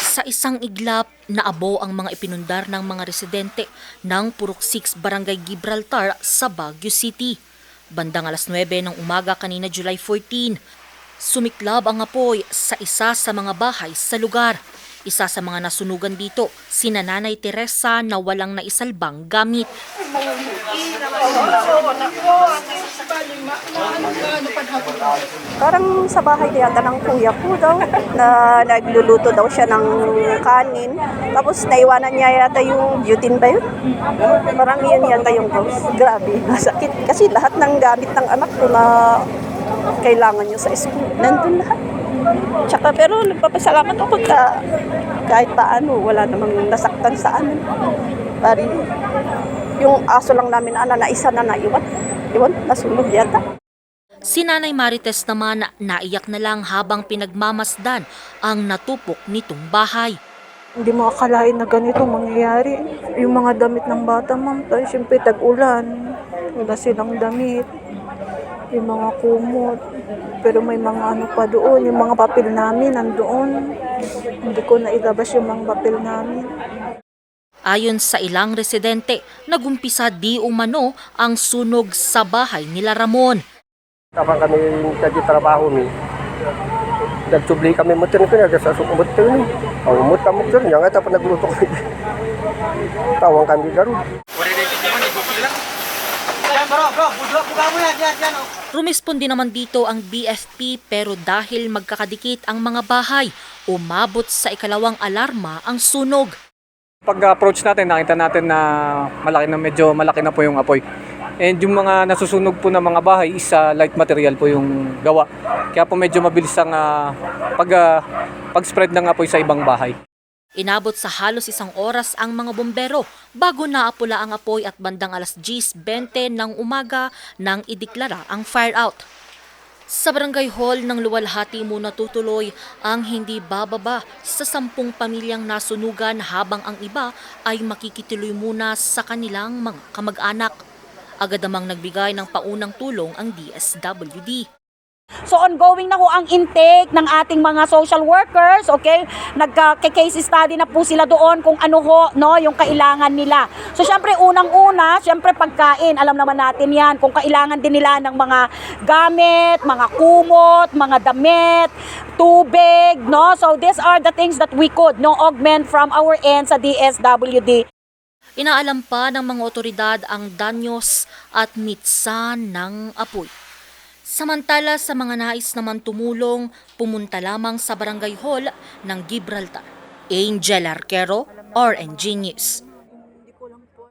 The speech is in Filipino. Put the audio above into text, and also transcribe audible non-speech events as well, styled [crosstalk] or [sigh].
Sa isang iglap, naabo ang mga ipinundar ng mga residente ng Purok 6 Barangay Gibraltar sa Baguio City. Bandang alas 9 ng umaga kanina July 14, sumiklab ang apoy sa isa sa mga bahay sa lugar. Isa sa mga nasunugan dito, si Nanay Teresa na walang naisalbang gamit. Parang sa bahay yata ng kuya ko daw, na nagluluto daw siya ng kanin. Tapos naiwanan niya yata yung butane ba yun? Parang yun yata yung ghost. Grabe, masakit. Kasi lahat ng gamit ng anak ko na kailangan niyo sa school, nandun lahat. Tsaka pero nagpapasalamat ako ka, kahit paano, wala namang nasaktan sa amin. Pari, yung aso lang namin, ana, na isa na naiwan. Iwan, nasunog yata. Si Nanay Marites naman naiyak na lang habang pinagmamasdan ang natupok nitong bahay. Hindi mo akalain na ganito mangyayari. Yung mga damit ng bata, ma'am, tayo siyempre tag-ulan. Wala silang damit. Yung mga kumot. Pero may mga ano pa doon. Yung mga papel namin nandoon. Hindi ko na ilabas yung mga papel namin. Ayon sa ilang residente, nagumpisa di umano ang sunog sa bahay nila Ramon. Kapag kami kaji trabaho mi, nagtubli kami mo tin ko na sa sukumot tin. Ang umot kamo tin, yang ata pa nagluto kami. [laughs] Tawang kami garo. Rumispondi naman dito ang BFP pero dahil magkakadikit ang mga bahay, umabot sa ikalawang alarma ang sunog. Pag-approach natin, nakita natin na malaki na medyo malaki na po yung apoy. And yung mga nasusunog po na mga bahay is ah, light material po yung gawa. Kaya po medyo mabilis ang ah, pag, ah, pag-spread ng apoy sa ibang bahay. Inabot sa halos isang oras ang mga bombero bago naapula ang apoy at bandang alas 10.20 ng umaga nang ideklara ang fire out. Sa barangay hall ng Luwalhati muna tutuloy ang hindi bababa sa sampung pamilyang nasunugan habang ang iba ay makikituloy muna sa kanilang mga kamag-anak. Agad namang nagbigay ng paunang tulong ang DSWD. So ongoing na ho ang intake ng ating mga social workers, okay? Nagka-case study na po sila doon kung ano ho, no, yung kailangan nila. So syempre unang-una, syempre pagkain, alam naman natin 'yan, kung kailangan din nila ng mga gamit, mga kumot, mga damit, tubig, no? So these are the things that we could no augment from our end sa DSWD. Inaalam pa ng mga otoridad ang danyos at mitsan ng apoy. Samantala sa mga nais naman tumulong, pumunta lamang sa barangay hall ng Gibraltar. Angel Arquero, RNG News.